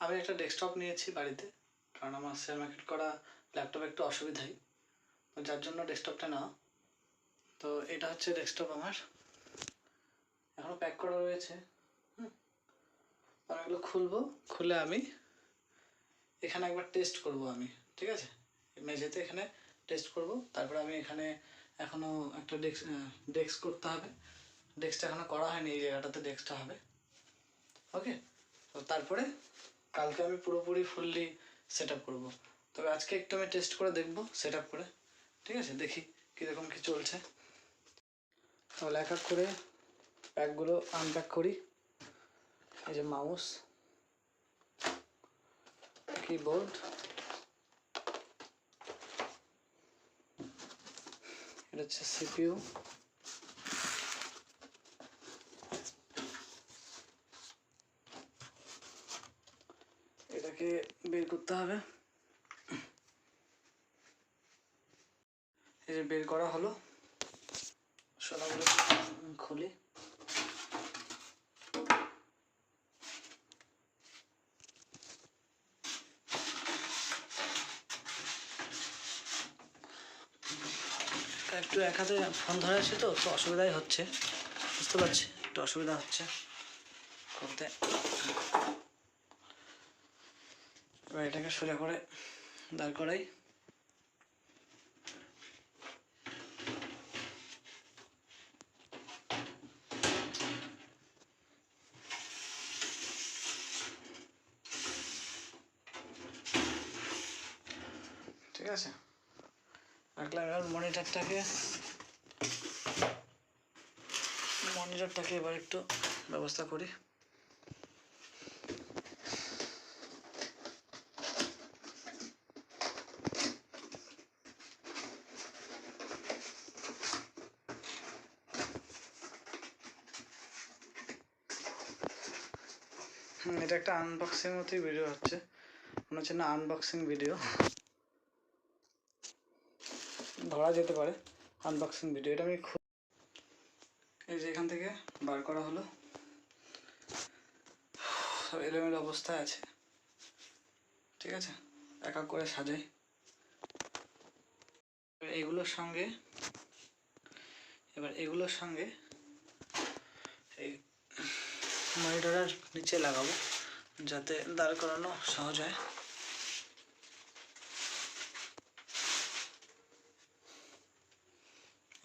আমি একটা ডেস্কটপ নিয়েছি বাড়িতে। কারণ আমার শেয়ার মার্কেট করা ল্যাপটপ একটু অসুবিধাই। তো যার জন্য ডেস্কটপটা নেওয়া তো এটা হচ্ছে ডেস্কটপ আমার। এখনও প্যাক করা রয়েছে। আমি এগুলো খুলবো। খুলে আমি এখানে একবার টেস্ট করব আমি। ঠিক আছে? মেঝেতে এখানে টেস্ট করব। তারপরে আমি এখানে এখনও একটা ডেস্ক ডেস্ক করতে হবে। ডেস্কটা এখনও করা হয়নি, এই জায়গাটাতে ডেস্কটা হবে। ওকে তো তারপরে কালকে আমি পুরোপুরি ফুললি সেট আপ করব। তবে আজকে একটু আমি টেস্ট করে দেখব সেট আপ করে। ঠিক আছে? দেখি কীরকম কী চলছে। তাহলে এক এক করে প্যাকগুলো আনপ্যাক করি। এই যে মাউস কিবোর্ড এটা হচ্ছে সিপিইউ এটাকে বের করতে হবে। এই যে বের করা হলো। সোনাগুলো খুলি। একটু এক হাতে ফোন ধরে আছি তো তো অসুবিধাই হচ্ছে। বুঝতে পারছি, একটু অসুবিধা হচ্ছে। করতে এবার এটাকে সোজা করে দাঁড় করাই। ঠিক আছে? রাখলাম এবার মনিটরটাকে মনিটরটাকে এবার একটু ব্যবস্থা করি। এটা একটা আনবক্সিং মতোই ভিডিও হচ্ছে। মনে হচ্ছে না আনবক্সিং ভিডিও ধরা যেতে পারে আনবক্সিং ভিডিও এটা আমি খু- এই যে এখান থেকে বার করা হলো। এলোমেলো অবস্থায় আছে। ঠিক আছে? এক এক করে সাজাই। এগুলোর সঙ্গে এবার এগুলোর সঙ্গে এই মনিটরের নিচে লাগাবো, যাতে দাঁড় করানো সহজ হয়।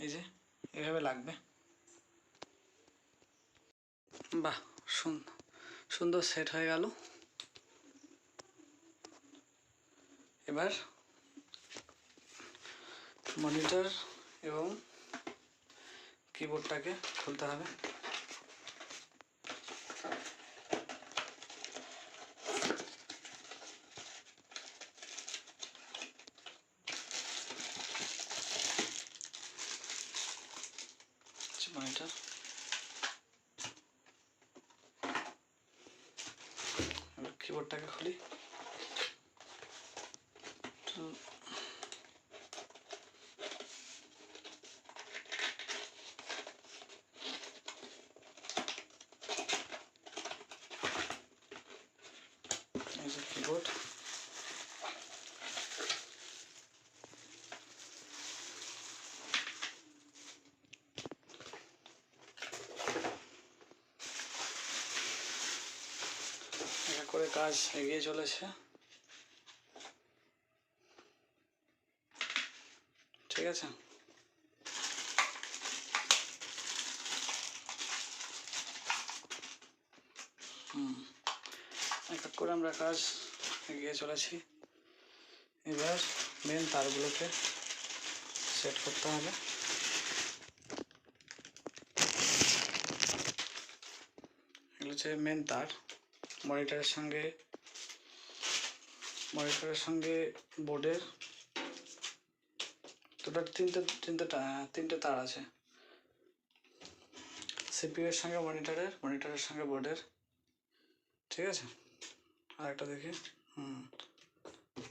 এই যে, এভাবে লাগবে। বাহ সুন্দর সেট হয়ে গেল। এবার মনিটর এবং কিবোর্ডটাকে খুলতে হবে। মনিটর এবার কিবোর্ডটাকে খুলি কিবোর্ড করে কাজ এগিয়ে চলেছে। ঠিক আছে? হুম, এক এক করে আমরা কাজ এগিয়ে চলেছি। এবার মেন তারগুলোকে সেট করতে হবে। এগুলো হচ্ছে মেন তার। মনিটরের সঙ্গে মনিটরের সঙ্গে বোর্ডের টোটাল তিনটে তিনটে তিনটে তার আছে। সিপিইউ এর সঙ্গে মনিটরের মনিটরের সঙ্গে বোর্ডের। ঠিক আছে? আর একটা দেখি। হুম।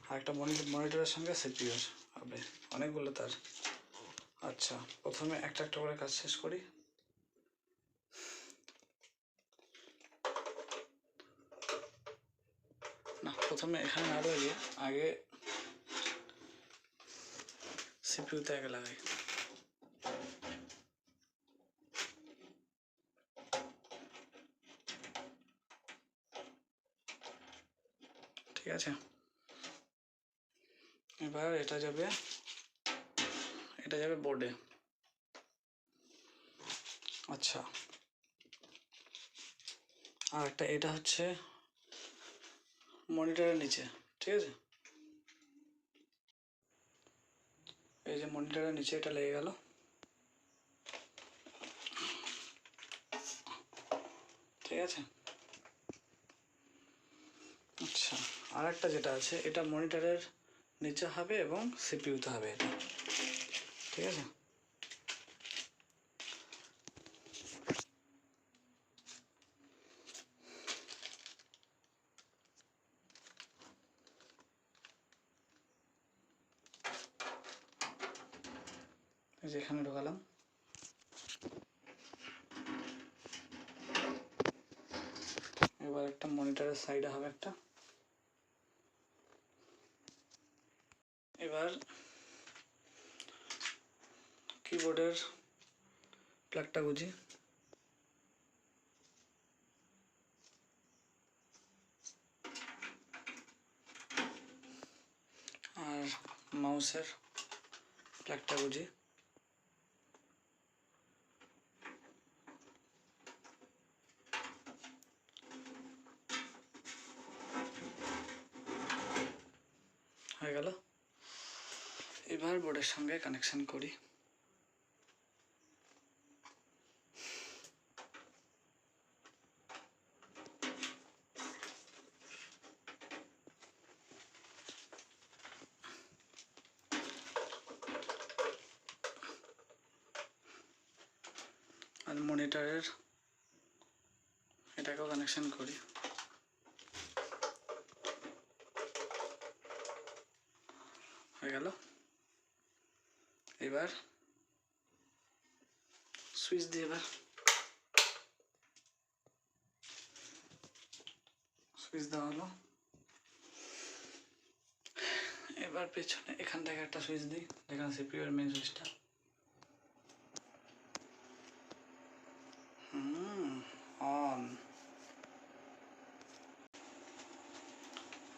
আর একটা মনিটর মনিটরের সঙ্গে সিপিইউ হবে। অনেকগুলো তার। আচ্ছা প্রথমে একটা একটা করে কাজ শেষ করি। প্রথমে এখানে না লাগিয়ে আগে সিপিউতে আগে লাগাই। ঠিক আছে? এবার এটা যাবে এটা যাবে বোর্ডে আচ্ছা। আর একটা, এটা হচ্ছে মনিটরের নিচে, ঠিক আছে? এই যে মনিটরের নিচে এটা লেগে গেল। ঠিক আছে? আচ্ছা আর একটা যেটা আছে, এটা মনিটরের নিচে হবে এবং সিপিইউতে হবে এটা। ঠিক আছে? এই যে এখানে ঢোকালাম। এবার একটা মনিটরের সাইডে হবে একটা। এবার কিবোর্ডের প্লাগটা গুজি আর মাউসের প্লাগটা গুজি হয়ে গেল এবার বোর্ডের সঙ্গে কানেকশন করি। আর মনিটরের এটাকেও কানেকশন করি। হয়ে গেল? এবার সুইচ দিয়ে এবার সুইচ দেওয়া হলো। এবার পেছনে এখান থেকে একটা সুইচ দিই, যেখানে সিপিইউ এর মেন সুইচটা। অন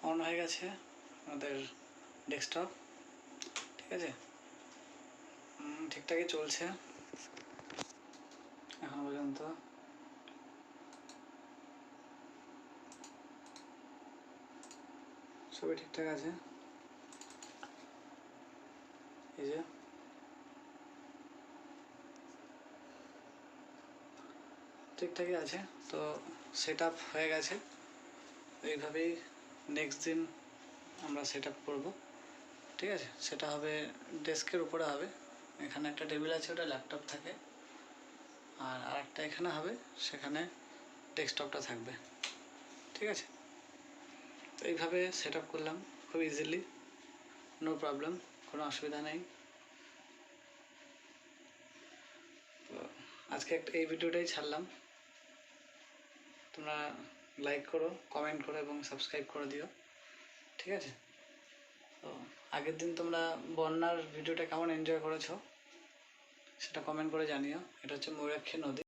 অন হয়ে গেছে আমাদের ডেস্কটপ ঠিক আছে? ঠিকঠাকই চলছে। এখন পর্যন্ত। সবই ঠিকঠাক আছে। এই যে। ঠিকঠাকই আছে, তো সেট হয়ে গেছে। এইভাবেই নেক্সট দিন আমরা সেট আপ করব। ঠিক আছে? সেটা হবে ডেস্কের উপরে হবে। এখানে একটা টেবিল আছে, ওটা ল্যাপটপ থাকে। আর আরেকটা এখানে হবে, সেখানে ডেস্কটপটা থাকবে। ঠিক আছে? তো এইভাবে সেট আপ করলাম, খুব ইজিলি নো প্রবলেম কোনো অসুবিধা নেই। তো আজকে একটা, এই ভিডিওটাই ছাড়লাম। তোমরা লাইক করো কমেন্ট করো এবং সাবস্ক্রাইব করে দিও। ঠিক আছে? তো আগের দিন তোমরা বন্যার ভিডিওটা কেমন এনজয় করেছ? সেটা কমেন্ট করে জানিও। এটা হচ্ছে ময়ূরাক্ষী নদী।